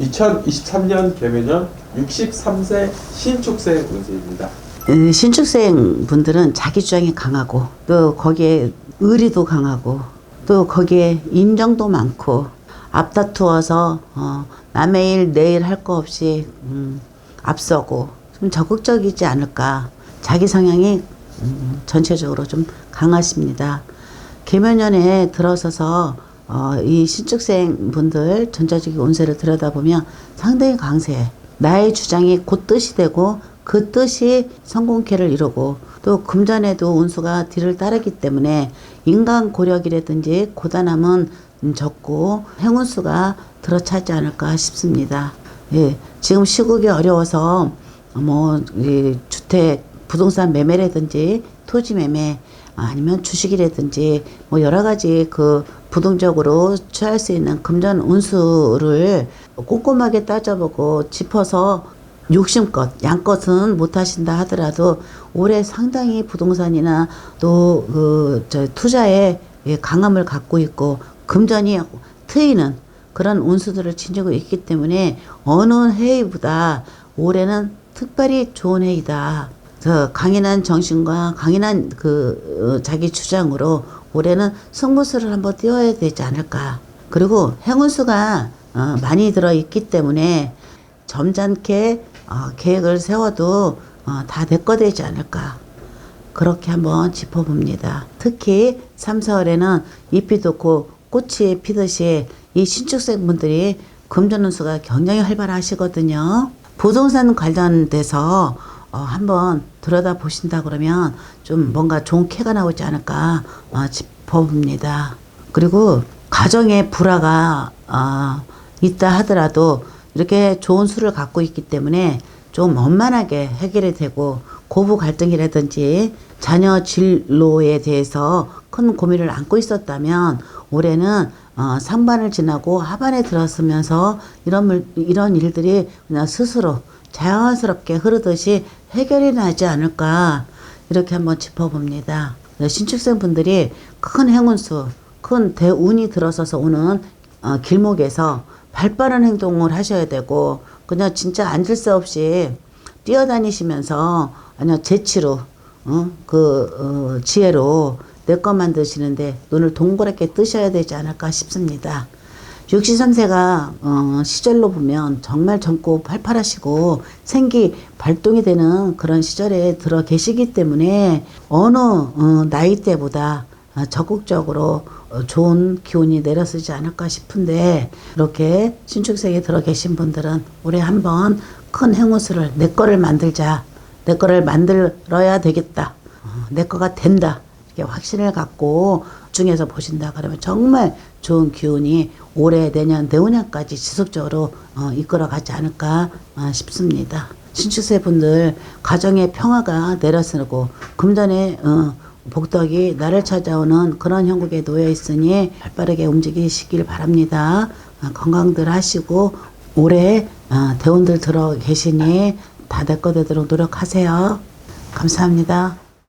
2023년 개면년 63세 신축생 운세입니다. 음, 신축생 분들은 자기 주장이 강하고 또 거기에 의리도 강하고 또 거기에 인정도 많고 앞다투어서 어, 남의 일 내일 할 거 없이 음, 앞서고 좀 적극적이지 않을까 자기 성향이 음, 전체적으로 좀 강하십니다. 계면년에 들어서서 어, 이 신축생 분들 전체적인 운세를 들여다보면 상당히 강세. 나의 주장이 곧 뜻이 되고 그 뜻이 성공케를 이루고 또 금전에도 운수가 뒤를 따르기 때문에 인간 고력이라든지 고단함은 음, 적고 행운수가 들어차지 않을까 싶습니다. 예, 지금 시국이 어려워서 뭐이 주택 부동산 매매라든지 토지 매매 아니면 주식이라든지 뭐 여러 가지 그 부동적으로 취할 수 있는 금전 운수를 꼼꼼하게 따져보고 짚어서 욕심껏 양껏은 못 하신다 하더라도 올해 상당히 부동산이나 또그저 투자에 예, 강함을 갖고 있고 금전이 트이는 그런 운수들을 지니고 있기 때문에 어느 해보다 올해는 특별히 좋은 해이다. 저 강인한 정신과 강인한 그 어, 자기 주장으로 올해는 승부수를 한번 띄워야 되지 않을까. 그리고 행운수가 어, 많이 들어 있기 때문에 점잖게 어, 계획을 세워도 어, 다내거 되지 않을까. 그렇게 한번 짚어봅니다. 특히 3, 4월에는 잎이 돋고 꽃이 피듯이 이 신축생 분들이 금전운수가 굉장히 활발하시거든요. 부동산 관련돼서 어, 한번 들여다 보신다 그러면 좀 뭔가 좋은 캐가 나오지 않을까 어, 짚어봅니다. 그리고 가정에 불화가 어, 있다 하더라도 이렇게 좋은 수를 갖고 있기 때문에 좀 원만하게 해결이 되고 고부 갈등이라든지 자녀 진로에 대해서 큰 고민을 안고 있었다면 올해는 어, 상반을 지나고 하반에 들어서면서 이런 물, 이런 일들이 그냥 스스로 자연스럽게 흐르듯이 해결이 나지 않을까 이렇게 한번 짚어봅니다. 신축생 분들이 큰 행운수, 큰 대운이 들어서서 오는 어, 길목에서 발빠른 행동을 하셔야 되고 그냥 진짜 앉을 수 없이 뛰어다니시면서 아니요 재치로 어? 그 어, 지혜로 내 것 만드시는데 눈을 동그랗게 뜨셔야 되지 않을까 싶습니다. 63세가 어, 시절로 보면 정말 젊고 팔팔하시고 생기 발동이 되는 그런 시절에 들어 계시기 때문에 어느 어, 나이대보다 어, 적극적으로 어, 좋은 기운이 내려서지 않을까 싶은데 이렇게 신축생에 들어 계신 분들은 올해 한번 큰 행운수를 내 거를 만들자 내 거를 만들어야 되겠다 어, 내 거가 된다 이렇게 확신을 갖고 중에서 보신다 그러면 정말 좋은 기운이 올해 내년 내후년까지 지속적으로 어, 이끌어가지 않을까 어, 싶습니다. 신축세 분들 가정의 평화가 내려서고 금전의 어, 복덕이 나를 찾아오는 그런 형국에 놓여 있으니 발빠르게 움직이시길 바랍니다. 어, 건강들 하시고 올해 어, 대운들 들어 계시니 다내 거 되도록 노력하세요. 감사합니다.